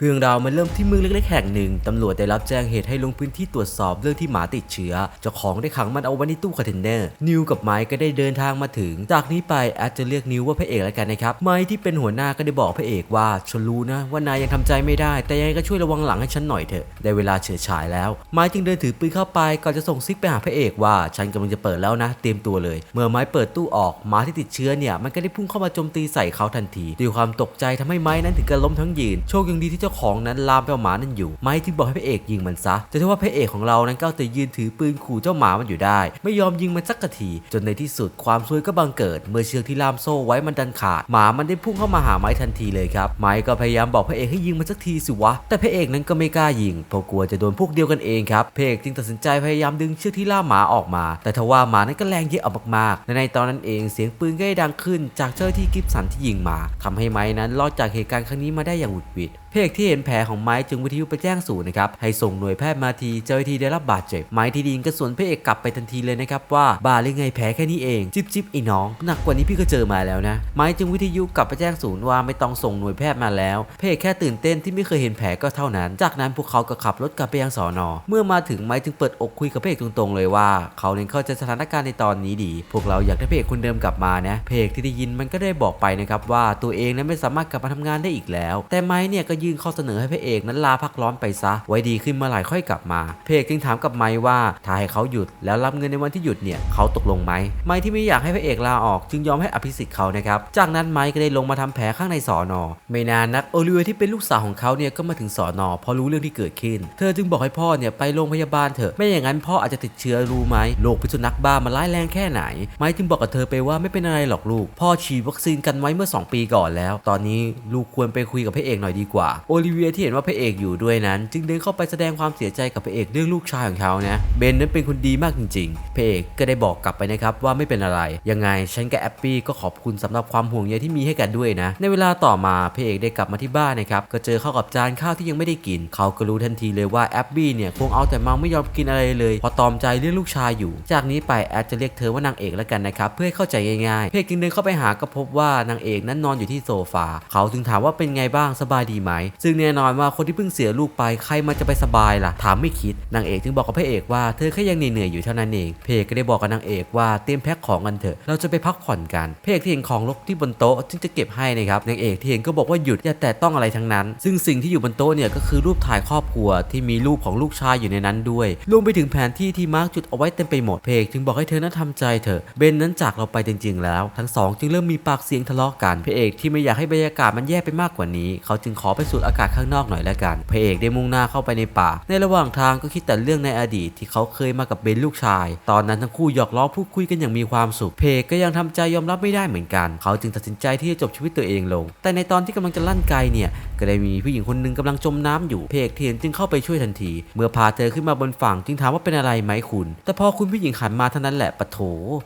เรื่องราวมันเริ่มที่เมืองเล็กๆแห่งหนึ่ง ตำรวจได้รับแจ้งเหตุให้ลงพื้นที่ตรวจสอบเรื่องที่หมาติดเชื้อ เจ้าของได้ขังมันเอาไว้ในตู้คอนเทนเนอร์ นิวกับไมค์ก็ได้เดินทางมาถึง จากนี้ไปแอดจะเรียกนิวว่าพระเอกแล้วกันนะครับ ไมค์ที่เป็นหัวหน้าก็ได้บอกพระเอกว่าฉันรู้นะว่านายยังทำใจไม่ได้ แต่ยังไงก็ช่วยระวังหลังให้ฉันหน่อยเถอะ ได้เวลาเฉิดฉายแล้ว ไมค์จึงเดินถือปืนเข้าไปก่อนจะส่งซิกไปหาพระเอกว่าฉันกำลังจะเปิดแล้วนะ เตรียมตัวเลย เมื่อไม้เปิดตู้ออกหมาที่ติดเชื้อเนี่ยมันก็ได้พุ่งเข้ามาโจมตีใส่เขาทันทีด้วยความตกใจทำให้ไม้นั้นถึงกับล้มทั้งยืนโชคยังดีที่จ้าของนั้นลามไปเอาหมานั้นอยู่ ไม้จึงบอกให้พระเอกยิงมันซะ แต่ถ้าว่าพระเอกของเรานั้นก็เอาแต่ยืนถือปืนขู่เจ้าหมามันอยู่ได้ ไม่ยอมยิงมันสักที จนในที่สุดความซวยก็บังเกิด เมื่อเชือกที่ล่ามโซ่ไว้มันดันขาด หมามันได้พุ่งเข้ามาหาไม้ทันทีเลยครับ ไม้ก็พยายามบอกพระเอกให้ยิงมันสักทีสิวะ แต่พระเอกนั้นก็ไม่กล้ายิง เพราะกลัวจะโดนพวกเดียวกันเองครับพระเอกจึงตัดสินใจพยายามดึงเชือกที่ล่ามหมาออกมา แต่ทว่าหมานั้นก็แรงเยอะเอมากๆ ในตอนนั้นเองเสียงปืนก็ได้ดังขึ้น จากเจ้าที่กิฟสันที่ยิงมาทำให้ไม้นั้นรอดจากเหตุการณ์ครั้งนี้มาได้อย่างหวุดหวิด พเอกที่เห็นแผลของไม้จึงวิทยุไปแจ้งศูนย์นะครับให้ส่งหน่วยแพทย์มาทีเจ้าหน้าที่ได้รับบาดเจ็บไม้ที่ดินก็สวนพระเอกกลับไปทันทีเลยนะครับว่าบาหรือไงแผลแค่นี้เองจิบจิบไอ้น้องหนักกว่านี้พี่ก็เจอมาแล้วนะไม้จึงวิทยุกลับไปแจ้งศูนย์ว่าไม่ต้องส่งหน่วยแพทย์มาแล้วพระเอกแค่ตื่นเต้นที่ไม่เคยเห็นแผลก็เท่านั้น จากนั้นพวกเขาก็ขับรถกลับไปยังสอนอเมื่อมาถึงไม้จึงเปิดอกคุยกับพระเอกตรงๆ เลยว่า เขาเนี่ยเข้าใจสถานการณ์ในตอนนี้ดี พวกเราอยากได้พระเอกคนเดิมกลับมานะพระเอกที่ได้ยินมันก็ได้บอกไปนะครับว่าตัวเองนั้นไม่สามารถกลับมาทำงานได้อีกแล้ว แต่ไม้เนี่ยก็ยนข้อเสนอให้พระเอกนั้นลาพักร้อนไปซะ ไว้ดีขึ้นเมื่อไหร่ค่อยกลับมาพระเอกจึงถามกับไม้ว่าถ้าให้เขาหยุดแล้วรับเงินในวันที่หยุดเนี่ยเขาตกลงไหมไม้ที่ไม่อยากให้พระเอกลาออก จึงยอมให้อภิสิทธิ์เขานะครับจากนั้นไม้ก็ได้ลงมาทำแผลข้างในสอนอไม่นานนักโอลิเวียที่เป็นลูกสาวของเขาเนี่ยก็มาถึงสอนอพอรู้เรื่องที่เกิดขึ้น เธอจึงบอกให้พ่อเนี่ยไปโรงพยาบาลเถอะไม่อย่างนั้นพ่ออาจจะติดเชื้อรู้ไหมโรคพิษสุนัขบ้ามันร้ายแรงแค่ไหน ไม้จึงบอกกับเธอไปว่าไม่เป็นอะไรหรอกลูก พ่อฉีดวัคซีนกันไว้เมื่อ 2 ปีก่อนแล้ว ตอนนี้ลูกควรไปคุยกับพระเอกหน่อยดีกว่าโอลิเวียที่เห็นว่าพระเอกอยู่ด้วยนั้น จึงเดินเข้าไปแสดงความเสียใจกับพระเอกเรื่องลูกชายของเขานะเบนนั้นเป็นคนดีมากจริงๆพระเอกก็ได้บอกกลับไปนะครับว่าไม่เป็นอะไร ยังไงฉันกับแอปปี้ก็ขอบคุณสำหรับความห่วงใยที่มีให้กันด้วยนะ ในเวลาต่อมาพระเอกได้กลับมาที่บ้านนะครับก็เจอเข้ากับจานข้าวที่ยังไม่ได้กิน เขาก็รู้ทันทีเลยว่าแอปปี้เนี่ยคงเอาแต่เมาไม่ยอมกินอะไรเลยเพอตอมใจเรื่องลูกชายอยู่ จากนี้ไปแอดจะเรียกเธอว่านางเอกแล้วกันนะครับเพื่อให้เข้าใจง่ายๆพระเอกจึงเดินเข้าไปหาก็พบว่านางเอกนั้นนอนอยู่ที่โซฟาเขาจึงถามว่าเป็นไงบ้างสบายดีไหมซึ่งแน่นอนว่าคนที่เพิ่งเสียลูกไปใครมันจะไปสบายล่ะ ถามไม่คิดนางเอกจึงบอกกับพระเอกว่าเธอแค่ยังเหนื่อยๆอยู่เท่านั้นเองพระเอกก็ได้บอกกับนางเอกว่าเตรียมแพ็คของกันเถอะเราจะไปพักผ่อนกันพระเอกที่เห็นของรกที่บนโต๊ะจึงจะเก็บให้นะครับนางเอกที่เห็นก็บอกว่าหยุดอย่าแตะต้องอะไรทั้งนั้น ซึ่งสิ่งที่อยู่บนโต๊ะเนี่ยก็คือรูปถ่ายครอบครัวที่มีรูปของลูกชายอยู่ในนั้นด้วยรวมไปถึงแผนที่ที่มาร์กจุดเอาไว้เต็มไปหมดพเอกจึงบอกให้เธอนั้นทำใจเถอะเบนนั้นจากเราไปจริง ๆ แล้ว ทั้งสองจึงเริ่มมีปากเสียงทะเลาะกันพระเอกที่ไม่อยากให้บรรยากาศมันแย่ไปมากกว่านี้ เขาจึงขอไปสดอากาศข้างนอกหน่อยแล้วกันพระเอกได้มุ่งหน้าเข้าไปในป่า ในระหว่างทางก็คิดแต่เรื่องในอดีตที่เขาเคยมากับเบนลูกชาย ตอนนั้นทั้งคู่หยอกล้อพูดคุยกันอย่างมีความสุขเพเอกก็ยังทำใจยอมรับไม่ได้เหมือนกัน เขาจึงตัดสินใจที่จะจบชีวิตตัวเองลง แต่ในตอนที่กำลังจะลั่นไกเนี่ยก็ได้มีผู้หญิงคนหนึงกำลังจมน้ำอยู่เพเอกเทียนจึงเข้าไปช่วยทันที เมื่อพาเธอขึ้นมาบนฝั่งจึงถามว่าเป็นอะไรไหมคุณ แต่พอคุณผู้หญิงหันมาเท่านั้นแหละปะโถ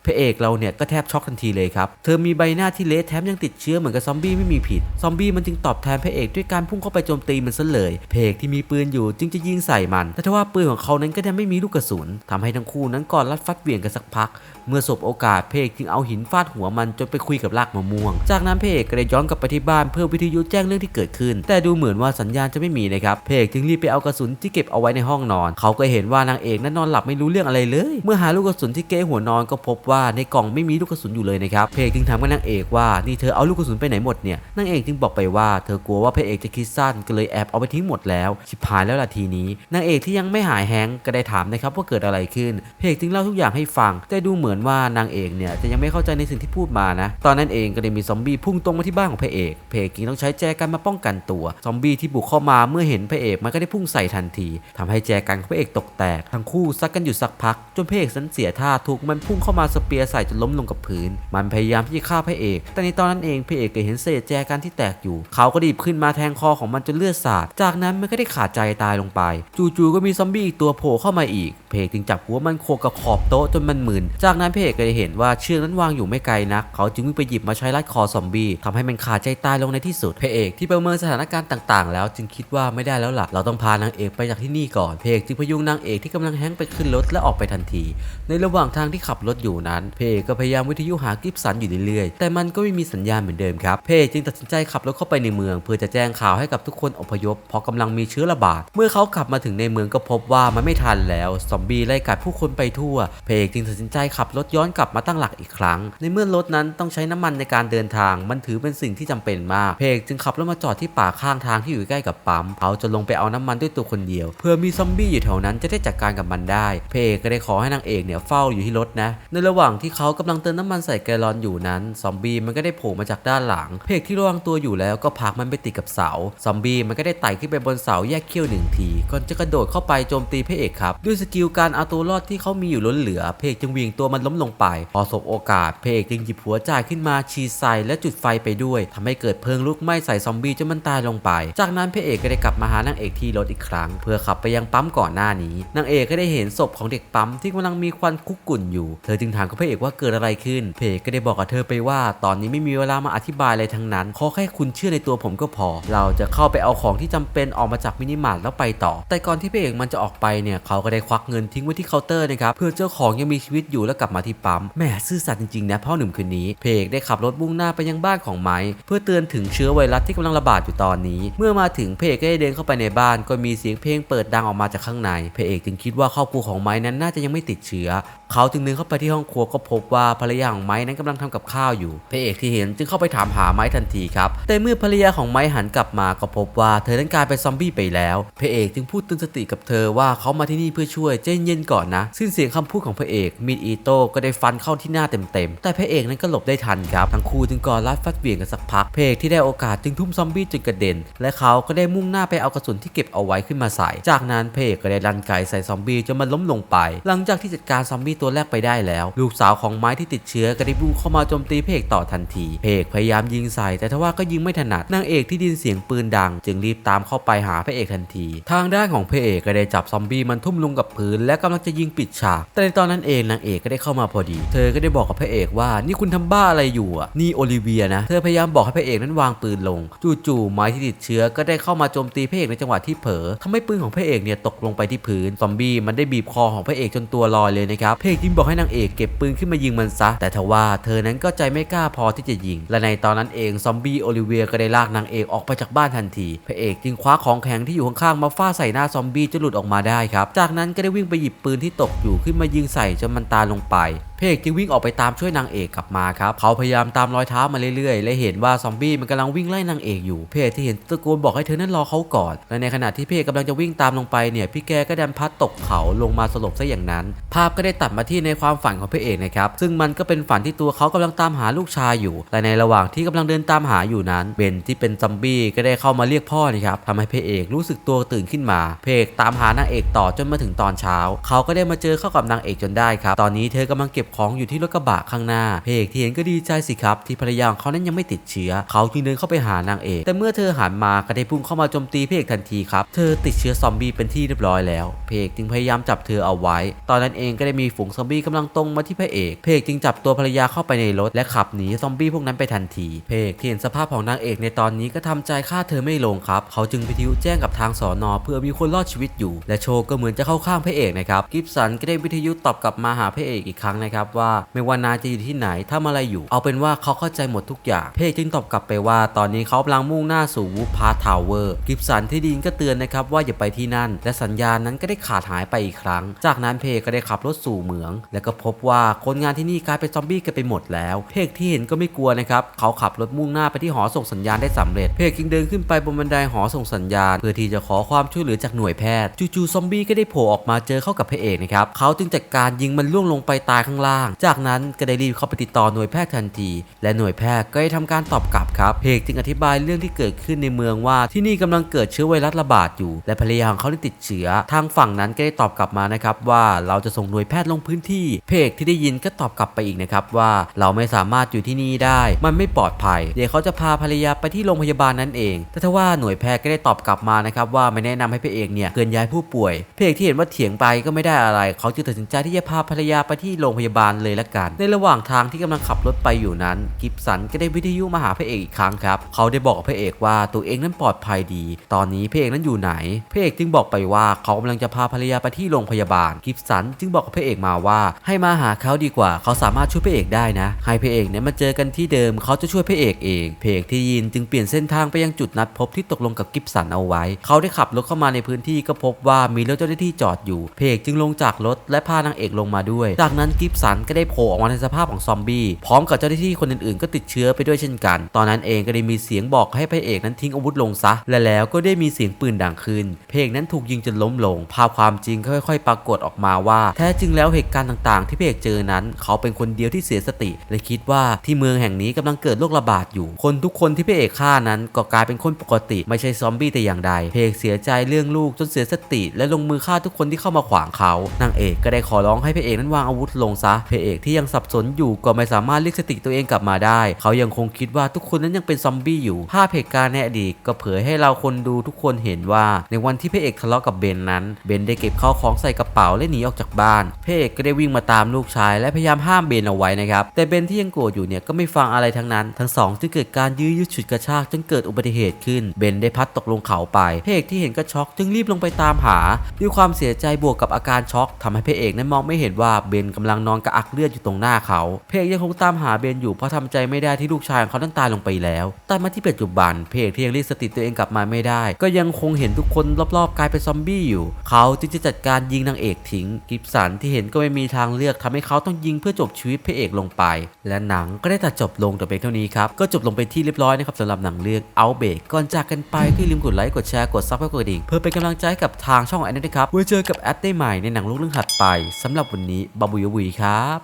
พระเอกเราเนี่ยก็แทบช็อกทันทีเลยครับเธอมีใบหน้าที่เละแถมยังติดเชื้อเหมือนกับซอมบี้ไม่มีผิดซอมบี้มันจึงตอบแทนพระเอกด้วยการพุ่งเข้าไปโจมตีมันซะเลยพเอกที่มีปืนอยู่จึงจะยิงใส่มัน แต่ทว่าปืนของเขานั้นก็ยังไม่มีลูกกระสุนทำให้ทั้งคู่นั้นกอดรัดฟัดเหวี่ยงกันสักพัก เมื่อสบโอกาสพเอกจึงเอาหินฟาดหัวมันจนไปคุยกับรากมะม่วง จากนั้นพเอกก็ได้ย้อนกลับไปที่บ้านเพื่อวิทยุแจ้งเรื่องที่เกิดขึ้น แต่ดูเหมือนว่าสัญญาณจะไม่มีนะครับพเอกจึงรีบไปเอากระสุนที่เก็บเอาไว้ในห้องนอน เขาก็เห็นว่านางเอกนั้นนอนหลับไม่รู้เรื่องอะไรเลย เมื่อหาลูกกระสุนที่เก้หัวนอนก็พบว่าในกล่องไม่มีลูกกระสุนอยู่เลยนะครับเอกจึงถามกับนางเอกว่านี่เธอเอาลูกกระสุนไปไหนหมดเนี่ย นางเอกจึงบอกไปว่าเธอกลัวว่าพระเอกจะคิดสั้นก็เลยแอบเอาไปทิ้งหมดแล้ว ชิบหายแล้วล่ะทีนี้ นางเอกที่ยังไม่หายแฮงก์ก็ได้ถามนะครับว่าเกิดอะไรขึ้นพเอกจึงเล่าทุกอย่างให้ฟัง แต่ดูเหมือนว่านางเอกเนี่ยจะยังไม่เข้าใจในสิ่งที่พูดมานะ ตอนนั้นเองก็ได้มีซอมบี้พุ่งตรงมาที่บ้านของพระเอกพเอกจึงต้องใช้แจกันมาป้องกันตัว ซอมบี้ที่บุกเข้ามาเมื่อเห็นพระเอกมันก็ได้พุ่งใส่ทันทีทำให้แจกันของพระเอกตกแตก ทั้งคู่ซัดกันอยู่สักพัก จนพระเอกสันเสียท่าถูกมันพุ่งเข้ามาสเปียร์ใส่จนล้มลงกับพื้น มันพยายามที่จะฆ่าพระเอก แต่ในตอนนั้นเองพระเอกก็เห็นเศษแจกันที่แตกอยู่ เขาก็ดีบขึ้นมาแทงคออของมันจนเลือดสาด จากนั้นมันก็ได้ขาดใจตายลงไป จู่ๆก็มีซอมบี้อีกตัวโผล่เข้ามาอีกพเอกจึงจับหัวมันโขกกับขอบโต๊ะจนมันหมึนจากนั้นพเอกก็ได้เห็นว่าเชือกนั้นวางอยู่ไม่ไกลนัก เขาจึงวิ่งไปหยิบมาใช้รัดคอซอมบี้ทำให้มันขาดใจตายลงในที่สุดพเอกที่ประเมินสถานการณ์ต่างๆ แล้วจึงคิดว่าไม่ได้แล้วล่ะ เราต้องพานางเอกไปจากที่นี่ก่อนพเอกจึงพยุงนางเอกที่กำลังแห้งไปขึ้นรถและออกไปทันที ในระหว่างทางที่ขับรถอยู่นั้นพเอกก็พยายามวิทยุหากิฟสันอยู่เรื่อยๆ แต่มันก็ไม่มีสัญญาณเหมือนเดิมครับเอกจึงตัดสินใจขับรถเข้าไปในเมือง เพื่อจะแจ้งข่าวให้กับทุกคนอพยพเพราะกำลังมีเชื้อระบาด เมื่อเขาขับมาถึงในเมืองก็พบว่ามันไม่ทันแล้วซอมบี้ไล่กัดผู้คนไปทั่วพเอกจึงตัดสินใจขับรถย้อนกลับมาตั้งหลักอีกครั้ง ในเมื่อรถนั้นต้องใช้น้ำมันในการเดินทาง มันถือเป็นสิ่งที่จำเป็นมากพเอกจึงขับรถมาจอดที่ป่าข้างทางที่อยู่ใกล้กับปั๊มเขาจะลงไปเอาน้ำมันด้วยตัวคนเดียว เพื่อมีซอมบี้อยู่แถวนั้นจะได้จัดการกับมันได้พเอกก็ได้ขอให้นางเอกเนี่ยเฝ้าอยู่ที่รถนะ ในระหว่างที่เขากำลังเติมน้ำมันใส่แกลลอนอยู่นั้น ซอมบี้มันก็ได้โผล่มาจากด้านหลังพเอกที่ระวังตัวอยู่แล้วก็ผลักมันไปติดกับเสาซอมบี้มันก็ได้ไต่ขึ้นไปบนเสาแยกเขี้ยวหนึ่งทีก่อนจะกระโดดเข้าไปโจมตีพระเอกครับ ด้วยสกิลการเอาตัวรอดที่เขามีอยู่ล้นเหลือพระเอกจึงเวียงตัวมันล้มลงไป พอสบโอกาสพระเอกจึงหยิบหัวจ่ายขึ้นมาชีใส่และจุดไฟไปด้วยทำให้เกิดเพลิงลุกไหม้ใส่ซอมบี้จนมันตายลงไป จากนั้นพระเอกก็ได้กลับมาหานางเอกที่รถอีกครั้ง เพื่อขับไปยังปั๊มก่อนหน้านี้นางเอกก็ได้เห็นศพของเด็กปั๊มที่กำลังมีควันคุกกุ่นอยู่เธอจึงถามกับพระเอกว่าเกิดอะไรขึ้นพระเอกก็ได้บอกกับเธอไปว่า ตอนนี้ไม่มีเวลามาอธิบายอะไรทั้งนั้นขอแค่คุณเชื่อในตัวผมก็พอเราจะเข้าไปเอาของที่จำเป็นออกมาจากมินิมาร์ทแล้วไปต่อ แต่ก่อนที่พระเอกมันจะออกไปเนี่ยเขาก็ได้ควักเงินทิ้งไว้ที่เคาน์เตอร์นะครับเพื่อเจ้าของยังมีชีวิตอยู่แล้วกลับมาที่ปั๊มแหมซื่อสัตย์จริงๆนะพ่อหนุ่มคนนี้พระเอกได้ขับรถมุ่งหน้าไปยังบ้านของไม้เพื่อเตือนถึงเชื้อไวรัสที่กำลังระบาดอยู่ตอนนี้ เมื่อมาถึงพระเอกก็ได้เดินเข้าไปในบ้าน ก็มีเสียงเพลงเปิดดังออกมาจากข้างในพระเอกจึงคิดว่าครอบครัวของไม้นั้นน่าจะยังไม่ติดเชื้อ เขาจึงเดินเข้าไปที่ห้องครัวก็พบว่าภรรยาของไม้นั้นกำลังทำกับข้าวอยู่พระเอกที่เห็นจึงเข้าไปถามหาไม้ทันทีครับแต่เมื่อภรรยาของไม้หันกลับมาก็พบว่าเธอนั้นกลายเป็นซอมบี้ไปแล้วพระเอกจึงพูดเตือนสติกับเธอว่าเขามาที่นี่เพื่อช่วยใจเย็นก่อนนะสิ้นเสียงคำพูดของพระเอกมีดอีโต้ก็ได้ฟันเข้าที่หน้าเต็มๆแต่พระเอกนั้นก็หลบได้ทันครับทั้งคู่จึงกอดรัดฟัดเหวี่ยงกันสักพักพระเอกที่ได้โอกาสจึงทุ่มซอมบี้จนกระเด็น และเขาก็ได้มุ่งหน้าไปเอากระสุนที่เก็บเอาไว้ขึ้นมาใส่ จากนั้นพระเอกก็ได้รันไกใส่ซอมบี้จนมันล้มลงไป หลังจากที่จัดการซอมบี้ตัวแรกไปได้แล้ว ลูกสาวของไม้ที่ติดเชื้อก็ได้บุ่งเข้ามาโจมตีพระเอกต่อทันทีพระเอกพยายามยิงใส่แต่ทว่าก็ยิงไม่ถนัดนางเอกที่ดินเสียงปืนดัง จึงรีบตามเข้าไปหาพระเอกทันที ทางด้านของพระเอกก็ได้จับซอมบี้มันทุ่มลงกับพื้น และกำลังจะยิงปิดฉาก แต่ในตอนนั้นเองนางเอกก็ได้เข้ามาพอดี เธอก็ได้บอกกับพระเอกว่านี่คุณทำบ้าอะไรอยู่อะนี่โอลิเวียนะเธอพยายามบอกให้พระเอกนั้นวางปืนลง จู่ๆไม้ที่ติดเชื้อก็ได้เข้ามาโจมตีพระเอกในจังหวะที่เผลอทำให้ปืนของพระเอกเนี่ยตกลงไปที่พื้นซอมบี้มันได้บีบคอของพระเอกจนตัวลอยเลยนะครับพระเอกจึงบอกให้นางเอกเก็บปืนขึ้นมายิงมันซะ แต่ทว่าเธอนั้นก็ใจไม่กล้าพอที่จะยิง และในตอนนั้นเองซอมบี้โอลิเวียก็ได้ลากนางเอกออกไปจากบ้านทันทีพระเอกจึงคว้าของแข็งที่อยู่ข้างๆมาฟาดใส่หน้าซอมบี้จนหลุดออกมาได้ครับ จากนั้นก็ได้วิ่งไปหยิบปืนที่ตกอยู่ขึ้นมายิงใส่จนมันตายลงไป พระเอกจึงวิ่งออกไปตามช่วยนางเอกกลับมาครับเขาพยายามตามรอยเท้ามาเรื่อยๆ และเห็นว่าซอมบี้มันกำลังวิ่งไล่นางเอกอยู่พระเอกที่เห็นตะโกนบอกให้เธอนั้นรอเขาก่อนและในขณะที่พระเอกกำลังจะวิ่งตามลงไปเนี่ยพี่แกก็ดันพัดตกเขาลงมาสลบซะอย่างนั้น ภาพก็ได้ตัดมาที่ในความฝันของพระเอกนะครับซึ่งมันก็เป็นฝันที่ตัวเขากำลังตามหาลูกชายอยู่และในระหว่างที่กำลังเดินตามหาอยู่นั้นเบนที่เป็นซอมบี้ก็ได้เข้ามาเรียกพ่อนะครับทำให้พระเอกรู้สึกตัวตื่นขึ้นมาพระเอกตามหานางเอกต่อจนมาถึงตอนเช้า เขาก็ได้มาเจอเข้ากับนางเอกจนได้ครับตอนนี้เธอกำลังเก็บของอยู่ที่รถกระบะข้างหน้าพระเอกที่เห็นก็ดีใจสิครับ ที่ภรรยาของเขานั้นยังไม่ติดเชื้อ เขาจึงเดินเข้าไปหานางเอก แต่เมื่อเธอหันมาก็ได้พุ่งเข้ามาโจมตีพระเอกทันทีครับ เธอติดเชื้อซอมบี้เป็นที่เรียบร้อยแล้วพระเอกจึงพยายามจับเธอเอาไว้ ตอนนั้นเองก็ได้มีฝูงซอมบี้กำลังตรงมาที่พระเอกพระเอกจึงจับตัวภรรยาเข้าไปในรถและขับหนีซอมบี้พวกนั้นไปทันทีพระเอกที่เห็นสภาพของนางเอกในตอนนี้ก็ทำใจฆ่าเธอไม่ลงครับ เขาจึงวิทยุแจ้งกับทางสอนอเพื่อมีคนรอดชีวิตอยู่ และโชว์ก็เหมือนจะเข้าข้างพระเอกนะครับ กิฟสันก็ได้วิทยุตอบกลับมาหาพระเอกอีกครั้งนะครับว่าไม่ว่านาจะอยู่ที่ไหนทำอะไรอยู่ เอาเป็นว่าเขาเข้าใจหมดทุกอย่างพเอกจึงตอบกลับไปว่า ตอนนี้เขากำลังมุ่งหน้าสู่วูฟพาทาวเวอร์ กิฟสันที่ดีนก็เตือนนะครับว่าอย่าไปที่นั่น และสัญญาณนั้นก็ได้ขาดหายไปอีกครั้ง จากนั้นเพกก็ได้ขับรถสู่เหมือง แล้วก็พบว่าคนงานที่นี่กลายเป็นซอมบี้กันไปหมดแล้ว เพกที่เห็นก็ไม่กลัวนะครับเขาขับรถมุ่งหน้าไปที่หอส่งสัญญาณได้สำเร็จ เพกจึงเดินขึ้นไปบนบันไดหอส่งสัญญาณ เพื่อที่จะขอความช่วยเหลือจากหน่วยแพทย์จู่ๆซอมบี้ก็ได้โผล่ออกมาเจอเข้ากับพระเอกนะครับเขาจึงจัดการยิงมันล่วงลงไปตายข้างล่างจากนั้นก็ได้รีบเข้าไปติดต่อหน่วยแพทย์ทันที และหน่วยแพทย์ก็ได้ทำการตอบกลับครับเพกจึงอธิบายเรื่องที่เกิดขึ้นในเมืองว่าที่นี่กำลังเกิดเชื้อไวรัสระบาดอยู่ และภรรยาของเขาได้ติดเชื้อ ทางฝั่งนั้นก็ได้ตอบกลับมานะครับว่าเราจะส่งหน่วยแพทย์ลงพื้นที่ เพกที่ได้ยินก็ตอบกลับไปอีกนะครับว่าเราไม่สามารถอยู่ที่นี่ได้ มันไม่ปลอดภัย เดี๋ยวเขาจะพาภรรยาไปที่โรงพยาบาลนั้นเอง แต่ถ้าว่าหน่วยแพทย์ก็ได้ตอบกลับมานะครับว่าไม่แนะนำให้เพเอกเนี่ยเคลื่อนย้ายผู้ป่วยพเอกที่เห็นว่าเถียงไปก็ไม่ได้อะไร เขาจึงตัดสินใจที่จะพาภรรยาไปที่โรงพยาบาลบาลเลยละกัน ในระหว่างทางที่กำลังขับรถไปอยู่นั้น กิฟสันก็ได้วิทยุมาหาพระเอกอีกครั้งครับ เขาได้บอกกับพระเอกว่าตัวเองนั้นปลอดภัยดี ตอนนี้พระเอกนั้นอยู่ไหน พระเอกจึงบอกไปว่าเขากำลังจะพาภรรยาไปที่โรงพยาบาล กิฟสันจึงบอกกับพระเอกมาว่าให้มาหาเขาดีกว่า เขาสามารถช่วยพระเอกได้นะ ให้พระเอกเนี่ยมาเจอกันที่เดิม เขาจะช่วยพระเอกเอง พระเอกที่ยินจึงเปลี่ยนเส้นทางไปยังจุดนัดพบที่ตกลงกับกิฟสันเอาไว้ เขาได้ขับรถเข้ามาในพื้นที่ก็พบว่ามีรถเจ้าหน้าที่จอดอยู่ พระเอกจึงลงจากรถและพานางเอกลงมาด้วย จากนั้นกิฟสันก็ได้โผล่ออกมาในสภาพของซอมบี้พร้อมกับเจ้าหน้าที่คนอื่นๆ ก็ติดเชื้อไปด้วยเช่นกัน ตอนนั้นเองก็ได้มีเสียงบอกให้พระเอกนั้นทิ้งอาวุธลงซะ และแล้วก็ได้มีเสียงปืนดังขึ้น พระเอกนั้นถูกยิงจนล้มลง ภาพความจริงค่อยๆ ปรากฏออกมาว่า แท้จริงแล้วเหตุการณ์ต่างๆ ที่พระเอกเจอนั้น เขาเป็นคนเดียวที่เสียสติ และคิดว่าที่เมืองแห่งนี้กำลังเกิดโรคระบาดอยู่ คนทุกคนที่พระเอกฆ่านั้นก็กลายเป็นคนปกติ ไม่ใช่ซอมบี้แต่อย่างใด พระเอกเสียใจเรื่องลูกจนเสียสติ และลงมือฆ่าทุกคนที่เข้ามาขวางเขา นางเอกก็ได้ขอร้องให้พระเอกนั้นวางอาวุธลงซะพระเอกที่ยังสับสนอยู่ก็ไม่สามารถเรียกสติตัวเองกลับมาได้ เขายังคงคิดว่าทุกคนนั้นยังเป็นซอมบี้อยู่ ภาพเหตุการณ์ในอดีตก็เผยให้เราคนดูทุกคนเห็นว่า ในวันที่พระเอกทะเลาะกับเบนนั้น เบนได้เก็บข้าวของใส่กระเป๋าและหนีออกจากบ้านพระเอกก็ได้วิ่งมาตามลูกชาย และพยายามห้ามเบนเอาไว้นะครับ แต่เบนที่ยังโกรธอยู่เนี่ยก็ไม่ฟังอะไรทั้งนั้น ทั้งสองจึงเกิดการยื้อยุดฉุดกระชากจนเกิดอุบัติเหตุขึ้น เบนได้พัดตกลงเขาไปพระเอกที่เห็นก็ช็อกจึงรีบลงไปตามหา ด้วยความเสียใจบวกกับอาการช็อกทำให้พระเอกนั้นมองไม่เห็นว่าเบนกำลังนอนกระอักเลือดอยู่ตรงหน้าเขาพเอกยังคงตามหาเบนอยู่เพราะทำใจไม่ได้ที่ลูกชายของเขานั้นตายลงไปแล้ว แต่มาที่ปัจจุบันพเอกที่ยังเรียกสติตัวเองกลับมาไม่ได้ ก็ยังคงเห็นทุกคนรอบๆ กลายเป็นซอมบี้อยู่ เขาจึงจะจัดการยิงนางเอกทิ้ง กิฟสันที่เห็นก็ไม่มีทางเลือกทำให้เขาต้องยิงเพื่อจบชีวิตพระเอกลงไป และหนังก็ได้ตัดจบลงแต่เพียงเท่านี้ครับ ก็จบลงไปที่เรียบร้อยนะครับสำหรับหนังเรื่องเอาเบกก่อนจากกันไปก็อย่าลืมกดไลค์กดแชร์กดซับและกดกระดิ่งเพื่อเป็นกำลังใจกับทางช่องแอนนี่นะครับไว้เจอกับแอดได้ใหม่ในหนังเรื่องถัดไปสำหรับวันนี้บาบูยวีครับ kita